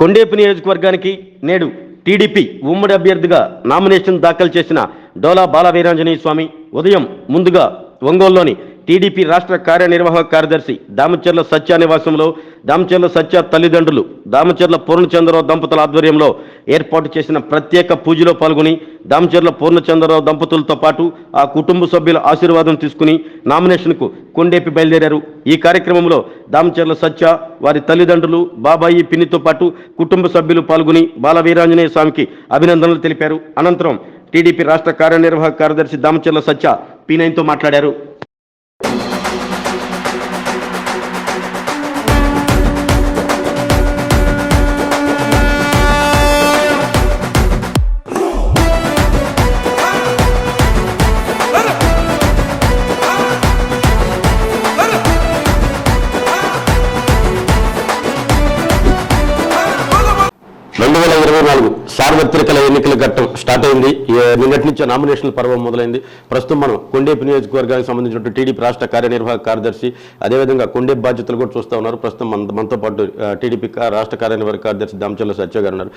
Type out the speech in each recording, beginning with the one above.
కొండేపు నియోజకవర్గానికి నేడు టీడీపీ ఉమ్మడి అభ్యర్థిగా నామినేషన్ దాఖలు చేసిన డోలా బాలవీరాంజనేయ స్వామి ఉదయం ముందుగా ఒంగోలులోని టీడీపీ రాష్ట్ర కార్యనిర్వాహక కార్యదర్శి దామచర్ల సత్య నివాసంలో దామచర్ల సత్య తల్లిదండ్రులు దామచర్ల పూర్ణచంద్రరావు దంపతుల ఆధ్వర్యంలో ఏర్పాటు చేసిన ప్రత్యేక పూజలో పాల్గొని దామచర్ల పూర్ణచంద్రరావు దంపతులతో పాటు ఆ కుటుంబ సభ్యుల ఆశీర్వాదం తీసుకుని నామినేషన్కు కొండేపి బయలుదేరారు. ఈ కార్యక్రమంలో దామచర్ల సత్య వారి తల్లిదండ్రులు బాబాయి పిన్నితో పాటు కుటుంబ సభ్యులు పాల్గొని బాలవీరాంజనేయ స్వామికి అభినందనలు తెలిపారు. అనంతరం టీడీపీ రాష్ట్ర కార్యనిర్వాహక కార్యదర్శి దామచర్ల సత్య పి నైన్తో మాట్లాడారు. రెండు వేల ఇరవై నాలుగు సార్వత్రికల ఎన్నికల ఘట్టం స్టార్ట్ అయింది. నిన్నటి నుంచి నామినేషన్ల పర్వం మొదలైంది. ప్రస్తుతం మనం కొండేపు నియోజకవర్గానికి సంబంధించిన టీడీపీ రాష్ట్ర కార్యనిర్వాహక కార్యదర్శి అదేవిధంగా కొండేపు బాధ్యతలు కూడా చూస్తూ ఉన్నారు. ప్రస్తుతం మన మనతో పాటు టీడీపీ రాష్ట్ర కార్యనిర్వాహక కార్యదర్శి దామచల్ల సత్య గారు ఉన్నారు.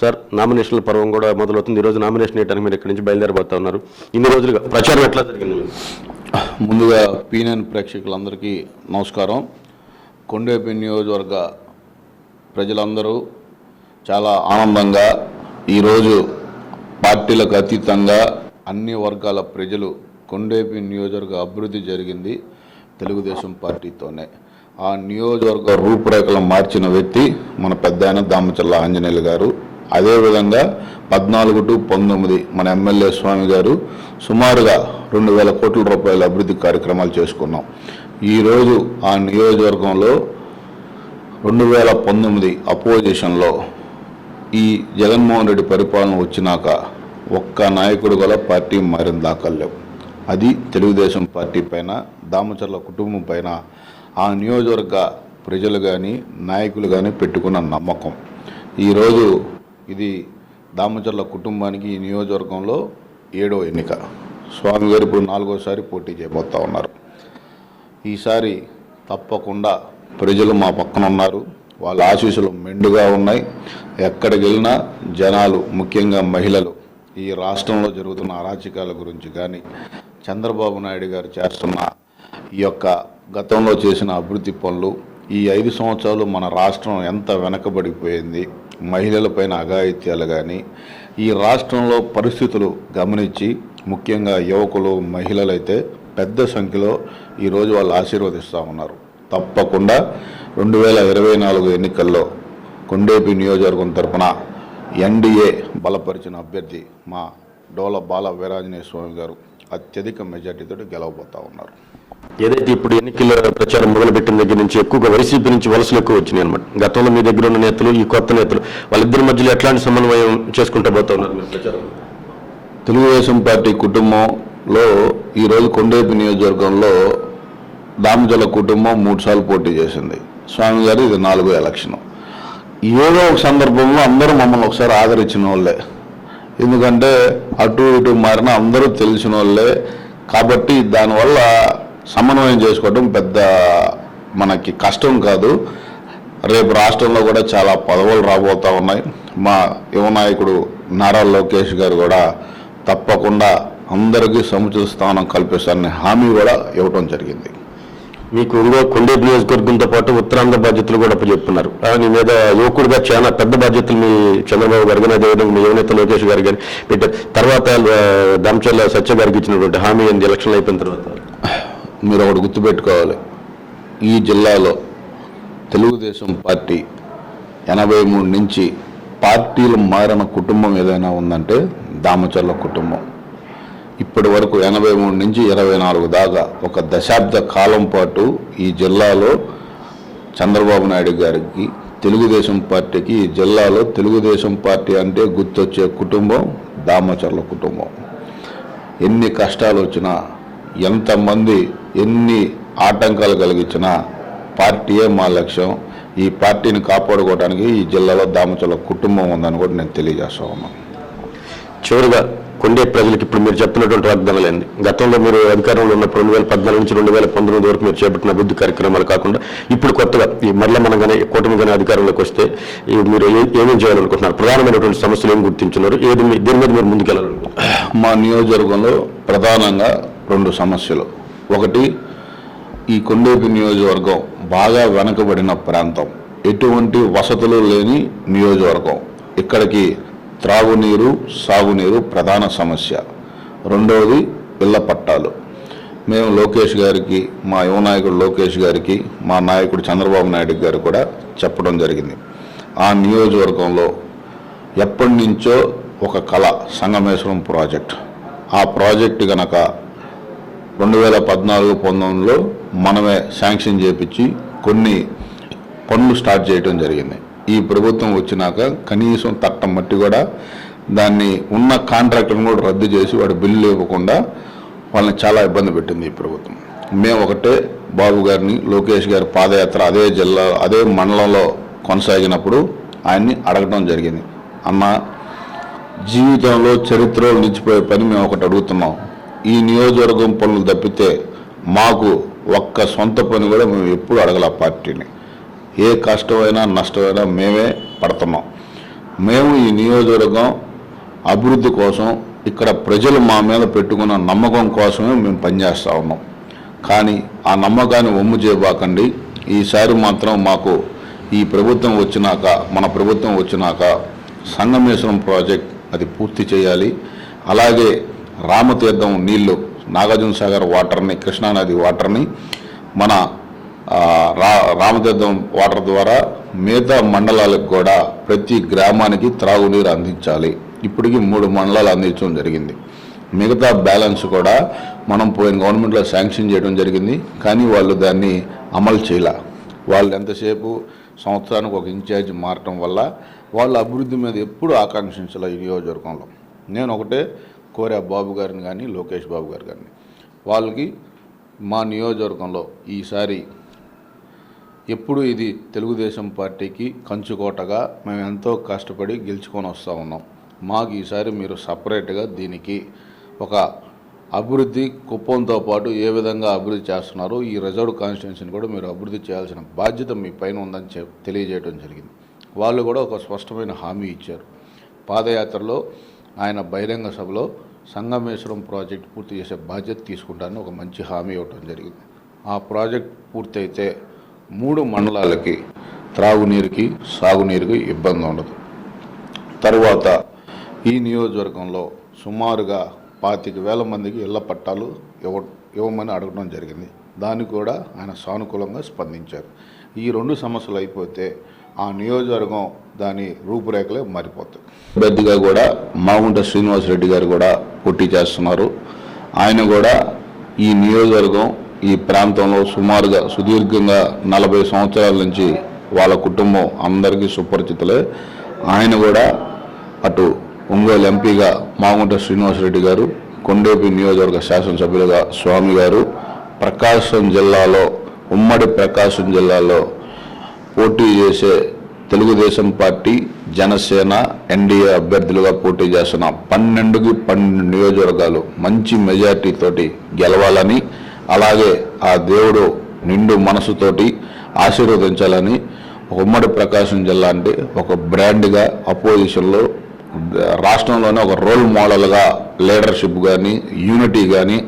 సార్ నామినేషన్ల పర్వం కూడా మొదలవుతుంది. ఈ రోజు నామినేషన్ వేయడానికి మీరు ఇక్కడి నుంచి బయలుదేరబోతా ఉన్నారు. ఇన్ని రోజులుగా ప్రచారం ఎట్లా జరిగింది ముందుగా పీనన్ ప్రేక్షకులందరికీ నమస్కారం. కొండేపి నియోజకవర్గ ప్రజలందరూ చాలా ఆనందంగా ఈరోజు పార్టీలకు అతీతంగా అన్ని వర్గాల ప్రజలు కొండేపి నియోజకవర్గ అభివృద్ధి జరిగింది తెలుగుదేశం పార్టీతోనే. ఆ నియోజకవర్గ రూపురేఖలు మార్చిన వ్యక్తి మన పెద్ద ఆయన దామచల్ల ఆంజనేయులు గారు. అదేవిధంగా పద్నాలుగు టు పంతొమ్మిది మన ఎమ్మెల్యే స్వామి గారు. సుమారుగా రెండు వేల కోట్ల రూపాయల అభివృద్ధి కార్యక్రమాలు చేసుకున్నాం. ఈరోజు ఆ నియోజకవర్గంలో రెండు వేల పంతొమ్మిది అపోజిషన్లో ఈ జగన్మోహన్ రెడ్డి పరిపాలన వచ్చినాక ఒక్క నాయకుడు గల పార్టీ మారిన దాఖలు అది తెలుగుదేశం పార్టీ పైన దామచర్ల కుటుంబం పైన ఆ నియోజకవర్గ ప్రజలు కానీ నాయకులు కానీ పెట్టుకున్న నమ్మకం. ఈరోజు ఇది దామచర్ల కుటుంబానికి ఈ నియోజకవర్గంలో ఏడో ఎన్నిక. స్వామి గారు ఇప్పుడు నాలుగోసారి పోటీ చేయబోతా ఉన్నారు. ఈసారి తప్పకుండా ప్రజలు మా పక్కన ఉన్నారు. వాళ్ళ ఆశీస్సులు మెండుగా ఉన్నాయి. ఎక్కడికి వెళ్ళినా జనాలు ముఖ్యంగా మహిళలు ఈ రాష్ట్రంలో జరుగుతున్న అరాచకాల గురించి కానీ చంద్రబాబు నాయుడు గారు చేస్తున్న ఈ యొక్క గతంలో చేసిన అభివృద్ధి పనులు ఈ ఐదు సంవత్సరాలు మన రాష్ట్రం ఎంత వెనకబడిపోయింది మహిళలపైన అఘాయిత్యాలు కానీ ఈ రాష్ట్రంలో పరిస్థితులు గమనించి ముఖ్యంగా యువకులు మహిళలైతే పెద్ద సంఖ్యలో ఈరోజు వాళ్ళు ఆశీర్వదిస్తూ ఉన్నారు. తప్పకుండా రెండు వేల ఇరవై నాలుగు ఎన్నికల్లో కొండేపి నియోజకవర్గం తరపున ఎన్డీఏ బలపరిచిన అభ్యర్థి మా డోల బాల వీరాంజనేయ స్వామి గారు అత్యధిక మెజార్టీతో గెలవబోతా ఉన్నారు. ఏదైతే ఇప్పుడు ఎన్నికల ప్రచారం మొదలుపెట్టిన దగ్గర నుంచి ఎక్కువగా వైసీపీ నుంచి వలసలు ఎక్కువ వచ్చినాయి అనమాట గతంలో మీ దగ్గర ఉన్న నేతలు ఈ కొత్త నేతలు వాళ్ళిద్దరి మధ్యలో ఎట్లాంటి సమన్వయం చేసుకుంటూ పోతా ఉన్నారు మీరు ప్రచారం? తెలుగుదేశం పార్టీ కుటుంబంలో ఈరోజు కొండేపి నియోజకవర్గంలో దామజల కుటుంబం మూడు సార్లు పోటీ చేసింది. స్వామి గారు ఇది నాలుగో ఎలక్షను. ఏదో ఒక సందర్భంలో అందరూ మమ్మల్ని ఒకసారి ఆదరించిన వాళ్ళే. ఎందుకంటే అటు ఇటు మారిన అందరూ తెలిసిన వాళ్ళే. కాబట్టి దానివల్ల సమన్వయం చేసుకోవడం పెద్ద మనకి కష్టం కాదు. రేపు రాష్ట్రంలో కూడా చాలా పదవులు రాబోతా ఉన్నాయి. మా యువ నాయకుడు నారా లోకేష్ గారు కూడా తప్పకుండా అందరికీ సముచిత స్థానం కల్పిస్తారని హామీ కూడా ఇవ్వడం జరిగింది. మీకు ఇంకో కొండేపు నియోజకవర్గంతో పాటు ఉత్తరాంధ్ర బాధ్యతలు కూడా చెప్తున్నారు మీ మీద యువకుడిగా చాలా పెద్ద బాధ్యతలు మీ చంద్రబాబు గారు కానీ అదేవిధంగా మీ యువనేత లోకేష్ గారు కానీ పెట్టారు. తర్వాత దామచర్ల సత్య గారికి ఇచ్చినటువంటి హామీ ఏంది? ఎలక్షన్లు అయిపోయిన తర్వాత. మీరు ఒకటి గుర్తుపెట్టుకోవాలి. ఈ జిల్లాలో తెలుగుదేశం పార్టీ ఎనభై మూడు నుంచి పార్టీలు మారిన కుటుంబం ఏదైనా ఉందంటే దామచర్ల కుటుంబం. ఇప్పటి వరకు ఎనభై మూడు నుంచి ఇరవై నాలుగు దాకా ఒక దశాబ్ద కాలం పాటు ఈ జిల్లాలో చంద్రబాబు నాయుడు గారికి తెలుగుదేశం పార్టీకి ఈ జిల్లాలో తెలుగుదేశం పార్టీ అంటే గుర్తొచ్చే కుటుంబం దామచర్ల కుటుంబం. ఎన్ని కష్టాలు వచ్చినా ఎంతమంది ఎన్ని ఆటంకాలు కలిగించినా పార్టీయే మా లక్ష్యం. ఈ పార్టీని కాపాడుకోవడానికి ఈ జిల్లాలో దామచర్ల కుటుంబం ఉందని కూడా నేను తెలియజేస్తా ఉన్నాను. చివరిగా కొండే ప్రజలకు ఇప్పుడు మీరు చెప్తున్నటువంటి వాగ్దానాలండి గతంలో మీరు అధికారంలో ఉన్నప్పుడు రెండు వేల పద్నాలుగు నుంచి రెండు వేల పంతొమ్మిది వరకు మీరు చేపట్టిన అభివృద్ధి కార్యక్రమాలు కాకుండా ఇప్పుడు కొత్తగా ఈ మరల మనం కానీ కూటమి కానీ అధికారంలోకి వస్తే మీరు ఏమేమి చేయాలనుకుంటున్నారు? ప్రధానమైనటువంటి సమస్యలు ఏం గుర్తించున్నారు ఏది దీని మీద మీరు ముందుకెళ్ళాలనుకుంటున్నారు? మా నియోజకవర్గంలో ప్రధానంగా రెండు సమస్యలు. ఒకటి ఈ కొండేపి నియోజకవర్గం బాగా వెనకబడిన ప్రాంతం. ఎటువంటి వసతులు లేని నియోజకవర్గం. ఇక్కడికి త్రాగునీరు సాగునీరు ప్రధాన సమస్య. రెండవది ఇళ్ళ పట్టాలు. మేము లోకేష్ గారికి మా యువ నాయకుడు లోకేష్ గారికి మా నాయకుడు చంద్రబాబు నాయుడు గారు కూడా చెప్పడం జరిగింది. ఆ నియోజకవర్గంలో ఎప్పటి నుంచో ఒక కళ సంగమేశ్వరం ప్రాజెక్ట్. ఆ ప్రాజెక్టు గనక రెండు వేల పద్నాలుగు పంతొమ్మిదిలో మనమే శాంక్షన్ చేపించి కొన్ని పనులు స్టార్ట్ చేయడం జరిగింది. ఈ ప్రభుత్వం వచ్చినాక కనీసం తట్టం మట్టి కూడా దాన్ని ఉన్న కాంట్రాక్టర్ని కూడా రద్దు చేసి వాడు బిల్లు ఇవ్వకుండా వాళ్ళని చాలా ఇబ్బంది పెట్టింది ఈ ప్రభుత్వం. మేము ఒకటే బాబు గారిని లోకేష్ గారి పాదయాత్ర అదే జిల్లా అదే మండలంలో కొనసాగినప్పుడు ఆయన్ని అడగడం జరిగింది. అన్న జీవితంలో చరిత్రలో నిలిచిపోయే పని మేము ఒకటి అడుగుతున్నాం. ఈ నియోజకవర్గం పనులు తప్పితే మాకు ఒక్క సొంత పని కూడా మేము ఎప్పుడు అడగల పార్టీని. ఏ కష్టమైనా నష్టమైనా మేమే పడుతున్నాం. మేము ఈ నియోజకవర్గం అభివృద్ధి కోసం ఇక్కడ ప్రజలు మా మీద పెట్టుకున్న నమ్మకం కోసమే మేము పనిచేస్తూ ఉన్నాం. కానీ ఆ నమ్మకాన్ని ఒమ్ము చేయబాకండి. ఈసారి మాత్రం మాకు ఈ ప్రభుత్వం వచ్చినాక మన ప్రభుత్వం వచ్చినాక సంగమేశ్వరం ప్రాజెక్ట్ అది పూర్తి చేయాలి. అలాగే రామతీర్థం నీళ్ళు నాగార్జున సాగర్ వాటర్ని కృష్ణానది వాటర్ని మన రామతీర్థం వాటర్ ద్వారా మిగతా మండలాలకు కూడా ప్రతి గ్రామానికి త్రాగునీరు అందించాలి. ఇప్పటికి మూడు మండలాలు అందించడం జరిగింది. మిగతా బ్యాలెన్స్ కూడా మనం పోయిన గవర్నమెంట్లో శాంక్షన్ చేయడం జరిగింది. కానీ వాళ్ళు దాన్ని అమలు చేయాల. వాళ్ళు ఎంతసేపు సంవత్సరానికి ఒక ఇన్ఛార్జ్ మారటం వల్ల వాళ్ళ అభివృద్ధి మీద ఎప్పుడు ఆకాంక్షించాలి ఈ నియోజకవర్గంలో. నేను ఒకటే కోరా బాబు గారిని కానీ లోకేష్ బాబు గారు కానీ వాళ్ళకి మా నియోజకవర్గంలో ఈసారి ఎప్పుడు ఇది తెలుగుదేశం పార్టీకి కంచుకోటగా మేము ఎంతో కష్టపడి గెలుచుకొని వస్తూ ఉన్నాం. మాకు ఈసారి మీరు సపరేట్గా దీనికి ఒక అభివృద్ధి కుప్పంతో పాటు ఏ విధంగా అభివృద్ధి చేస్తున్నారో ఈ రిజర్వ్ కాన్స్టిట్యున్సీని కూడా మీరు అభివృద్ధి చేయాల్సిన బాధ్యత మీ పైన ఉందని చె తెలియజేయడం జరిగింది. వాళ్ళు కూడా ఒక స్పష్టమైన హామీ ఇచ్చారు. పాదయాత్రలో ఆయన బహిరంగ సభలో సంగమేశ్వరం ప్రాజెక్ట్ పూర్తి చేసే బాధ్యత తీసుకుంటానని ఒక మంచి హామీ ఇవ్వడం జరిగింది. ఆ ప్రాజెక్ట్ పూర్తయితే మూడు మండలాలకి త్రాగునీరుకి సాగునీరుకి ఇబ్బంది ఉండదు. తరువాత ఈ నియోజకవర్గంలో సుమారుగా పాతిక వేల మందికి ఇళ్ళ పట్టాలు ఇవ్వ ఇవ్వమని అడగడం జరిగింది. దాన్ని కూడా ఆయన సానుకూలంగా స్పందించారు. ఈ రెండు సమస్యలు అయిపోతే ఆ నియోజకవర్గం దాని రూపురేఖలే మారిపోతాయి. అభ్యర్థిగా కూడా మాగుంట శ్రీనివాసరెడ్డి గారు కూడా పోటీ చేస్తున్నారు. ఆయన కూడా ఈ నియోజకవర్గం ఈ ప్రాంతంలో సుమారుగా సుదీర్ఘంగా నలభై సంవత్సరాల నుంచి వాళ్ళ కుటుంబం అందరికీ సుపరిచితులే. ఆయన కూడా అటు ఒంగోలు ఎంపీగా మాగుంట శ్రీనివాసరెడ్డి గారు కొండేపి నియోజకవర్గ శాసనసభ్యులుగా స్వామి గారు ప్రకాశం జిల్లాలో ఉమ్మడి ప్రకాశం జిల్లాలో పోటీ చేసే తెలుగుదేశం పార్టీ జనసేన ఎన్డీఏ అభ్యర్థులుగా పోటీ చేస్తున్న పన్నెండుకి పన్నెండు నియోజకవర్గాలు మంచి మెజార్టీతోటి గెలవాలని అలాగే ఆ దేవుడు నిండు మనసుతోటి ఆశీర్వదించాలని ఉమ్మడి ప్రకాశం జిల్లా అంటే ఒక బ్రాండ్గా అపోజిషన్లో రాష్ట్రంలోనే ఒక రోల్ మోడల్గా లీడర్షిప్ కానీ యూనిటీ కానీ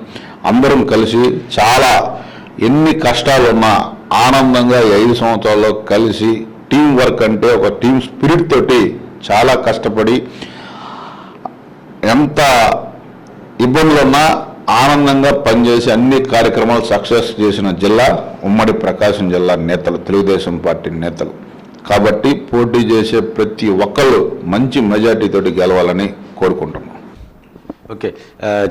అందరం కలిసి చాలా ఎన్ని కష్టాలు ఉన్నా ఆనందంగా ఐదు సంవత్సరాల్లో కలిసి టీం వర్క్ అంటే ఒక టీం స్పిరిట్ తోటి చాలా కష్టపడి ఎంత ఇబ్బందులు ఉన్నా ఆనందంగా పనిచేసి అన్ని కార్యక్రమాలు సక్సెస్ చేసిన జిల్లా ఉమ్మడి ప్రకాశం జిల్లా నేతలు తెలుగుదేశం పార్టీ నేతలు. కాబట్టి పోటీ చేసే ప్రతి ఒక్కళ్ళు మంచి మెజార్టీతో గెలవాలని కోరుకుంటున్నాం. ఓకే.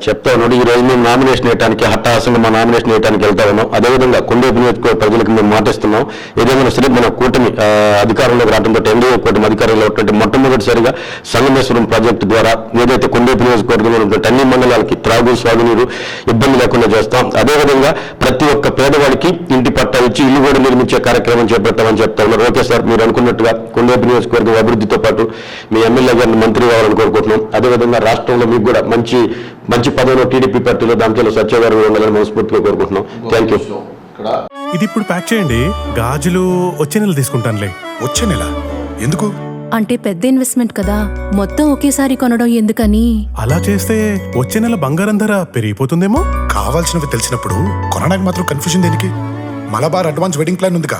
చెప్తా ఉన్నాడు ఈ రోజు మేము నామినేషన్ వేయడానికి హఠాసంగా మా నామినేషన్ వేయడానికి వెళ్తా ఉన్నాం. అదేవిధంగా కొండేపు నియోజకవర్గ ప్రజలకు మేము మాటిస్తున్నాం. ఏదేమైనా సరే మన కూటమి ఆ, అధికారంలోకి రావడంతో ఎన్డీఏ కూటమి అధికారంలో ఉన్నటువంటి మొట్టమొదటిసారిగా సంగమేశ్వరం ప్రాజెక్టు ద్వారా ఏదైతే కొండేపు నియోజకవర్గంలో ఉన్నటువంటి అన్ని మండలాలకి త్రాగు సాగునీరు ఇబ్బంది లేకుండా చేస్తాం. అదేవిధంగా ప్రతి ఒక్క పేదవాడికి ఇంటి పట్టా ఇచ్చి ఇల్లు కూడా నిర్మించే కార్యక్రమం చేపడతామని చెప్తా ఉన్నారు. ఓకే సార్ మీరు అనుకున్నట్టుగా కొండేపు నియోజకవర్గం అభివృద్ధితో పాటు మీ ఎమ్మెల్యే గారిని మంత్రి కావాలని కోరుకుంటున్నాం. అదేవిధంగా రాష్ట్రంలో మీకు కూడా మంచి మంచి మంచి పదవిలో టీడీపీ పార్టీలో దాంట్లో సత్య గారు కూడా ఉండాలని మనస్ఫూర్తిగా కోరుకుంటున్నాం. థ్యాంక్ యూ ఇది ఇప్పుడు ప్యాక్ చేయండి. గాజులు వచ్చే నెల తీసుకుంటానులే. వచ్చే నెల? ఎందుకు? అంటే పెద్ద ఇన్వెస్ట్మెంట్ కదా. మొత్తం ఒకేసారి కొనడం ఎందుకని? అలా చేస్తే వచ్చే నెల బంగారం ధర పెరిగిపోతుందేమో? కావాల్సినవి తెలిసినప్పుడు కొనడానికి మాత్రం కన్ఫ్యూజన్ దేనికి? మలబార్ అడ్వాన్స్ వెడ్డింగ్ ప్లాన్ ఉందిగా.